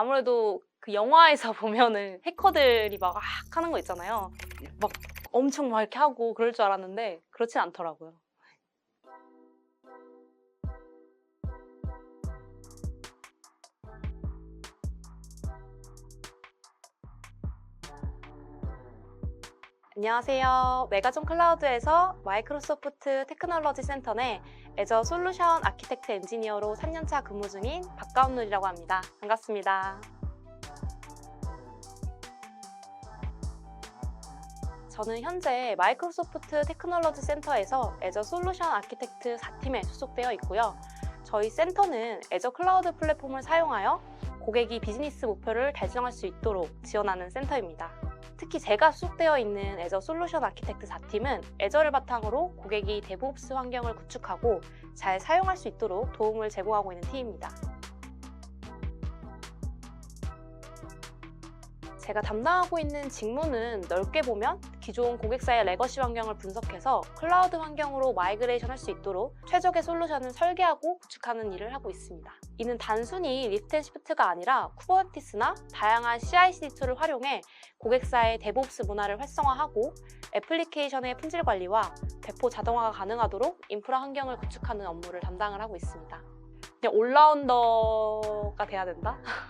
아무래도 그 영화에서 보면은 해커들이 막 아, 하는 거 있잖아요. 막 엄청 막 이렇게 하고 그럴 줄 알았는데 그렇진 않더라고요. 안녕하세요. 메가존 클라우드에서 마이크로소프트 테크놀로지 센터 내 애저 솔루션 아키텍트 엔지니어로 3년차 근무 중인 박가운놀이라고 합니다. 반갑습니다. 저는 현재 마이크로소프트 테크놀로지 센터에서 애저 솔루션 아키텍트 4팀에 소속되어 있고요. 저희 센터는 애저 클라우드 플랫폼을 사용하여 고객이 비즈니스 목표를 달성할 수 있도록 지원하는 센터입니다. 특히 제가 소속되어 있는 애저 솔루션 아키텍트 4팀은 애저를 바탕으로 고객이 데브옵스 환경을 구축하고 잘 사용할 수 있도록 도움을 제공하고 있는 팀입니다. 제가 담당하고 있는 직무는 넓게 보면 기존 고객사의 레거시 환경을 분석해서 클라우드 환경으로 마이그레이션 할 수 있도록 최적의 솔루션을 설계하고 구축하는 일을 하고 있습니다. 이는 단순히 리프트 앤 시프트가 아니라 쿠버네티스나 다양한 CI/CD 툴을 활용해 고객사의 데브옵스 문화를 활성화하고 애플리케이션의 품질 관리와 배포 자동화가 가능하도록 인프라 환경을 구축하는 업무를 담당을 하고 있습니다. 올라운더가 돼야 된다?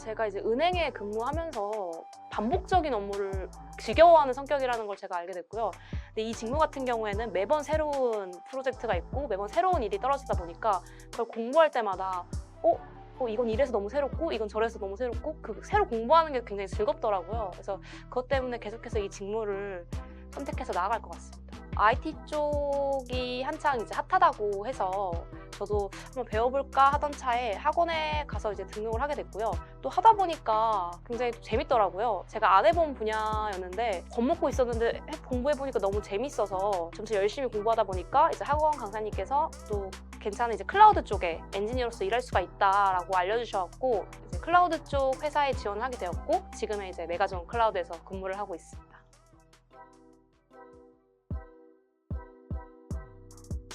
제가 이제 은행에 근무하면서 반복적인 업무를 지겨워하는 성격이라는 걸 제가 알게 됐고요. 근데 이 직무 같은 경우에는 매번 새로운 프로젝트가 있고 매번 새로운 일이 떨어지다 보니까 그걸 공부할 때마다 어? 어, 이건 이래서 너무 새롭고 이건 저래서 너무 새롭고 그 새로 공부하는 게 굉장히 즐겁더라고요. 그래서 그것 때문에 계속해서 이 직무를 선택해서 나아갈 것 같습니다. IT 쪽이 한창 이제 핫하다고 해서 저도 한번 배워볼까 하던 차에 학원에 가서 이제 등록을 하게 됐고요. 또 하다 보니까 굉장히 또 재밌더라고요. 제가 안 해본 분야였는데 겁먹고 있었는데 해- 공부해보니까 너무 재밌어서 점차 열심히 공부하다 보니까 이제 학원 강사님께서 또 괜찮은 이제 클라우드 쪽에 엔지니어로서 일할 수가 있다라고 알려주셔갖고 이제 클라우드 쪽 회사에 지원을 하게 되었고 지금은 이제 메가존 클라우드에서 근무를 하고 있습니다.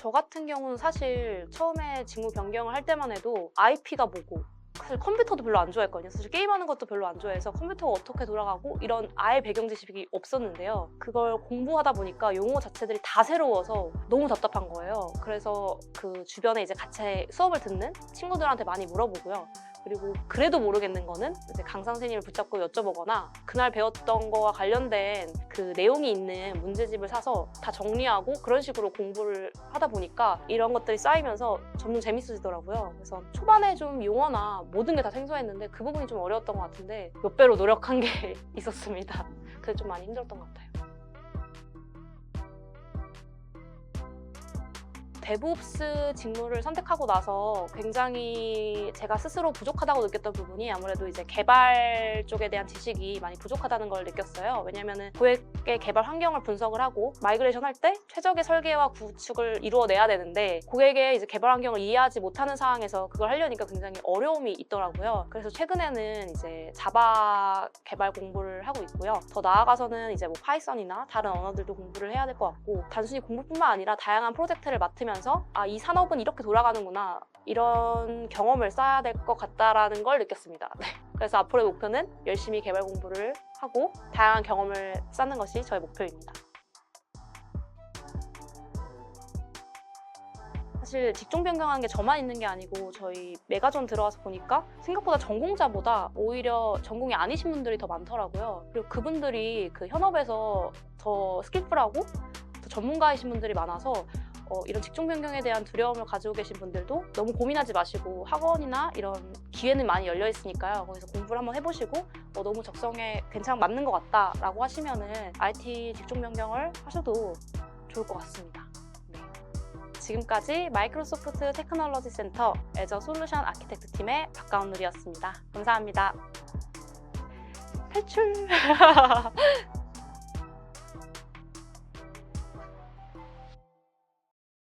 저 같은 경우는 사실 처음에 직무 변경을 할 때만 해도 IP가 뭐고 사실 컴퓨터도 별로 안 좋아했거든요. 사실 게임하는 것도 별로 안 좋아해서 컴퓨터가 어떻게 돌아가고 이런 아예 배경 지식이 없었는데요. 그걸 공부하다 보니까 용어 자체들이 다 새로워서 너무 답답한 거예요. 그래서 그 주변에 이제 같이 수업을 듣는 친구들한테 많이 물어보고요. 그리고 그래도 모르겠는 거는 이제 강사 선생님을 붙잡고 여쭤보거나 그날 배웠던 거와 관련된 그 내용이 있는 문제집을 사서 다 정리하고 그런 식으로 공부를 하다 보니까 이런 것들이 쌓이면서 점점 재밌어지더라고요. 그래서 초반에 좀 용어나 모든 게 다 생소했는데 그 부분이 좀 어려웠던 것 같은데 몇 배로 노력한 게 있었습니다. 그게 좀 많이 힘들었던 것 같아요. 데브옵스 직무를 선택하고 나서 굉장히 제가 스스로 부족하다고 느꼈던 부분이 아무래도 이제 개발 쪽에 대한 지식이 많이 부족하다는 걸 느꼈어요. 왜냐면은 고객의 개발 환경을 분석을 하고 마이그레이션 할 때 최적의 설계와 구축을 이루어내야 되는데 고객의 이제 개발 환경을 이해하지 못하는 상황에서 그걸 하려니까 굉장히 어려움이 있더라고요. 그래서 최근에는 이제 자바 개발 공부를 하고 있고요. 더 나아가서는 이제 뭐 파이썬이나 다른 언어들도 공부를 해야 될 것 같고 단순히 공부뿐만 아니라 다양한 프로젝트를 맡으 면서 아 이 산업은 이렇게 돌아가는구나 이런 경험을 쌓아야 될 것 같다라는 걸 느꼈습니다. 네. 그래서 앞으로의 목표는 열심히 개발 공부를 하고 다양한 경험을 쌓는 것이 저의 목표입니다. 사실 직종 변경하는 게 저만 있는 게 아니고 저희 메가존 들어와서 보니까 생각보다 전공자보다 오히려 전공이 아니신 분들이 더 많더라고요. 그리고 그분들이 그 현업에서 더 스킬풀하고 더 전문가이신 분들이 많아서 어, 이런 직종 변경에 대한 두려움을 가지고 계신 분들도 너무 고민하지 마시고 학원이나 이런 기회는 많이 열려 있으니까요. 거기서 공부를 한번 해보시고 어, 너무 적성에 괜찮 맞는 것 같다라고 하시면은 IT 직종 변경을 하셔도 좋을 것 같습니다. 네. 지금까지 마이크로소프트 테크놀로지 센터 애저 솔루션 아키텍트 팀의 박가운 누리였습니다. 감사합니다. 탈출!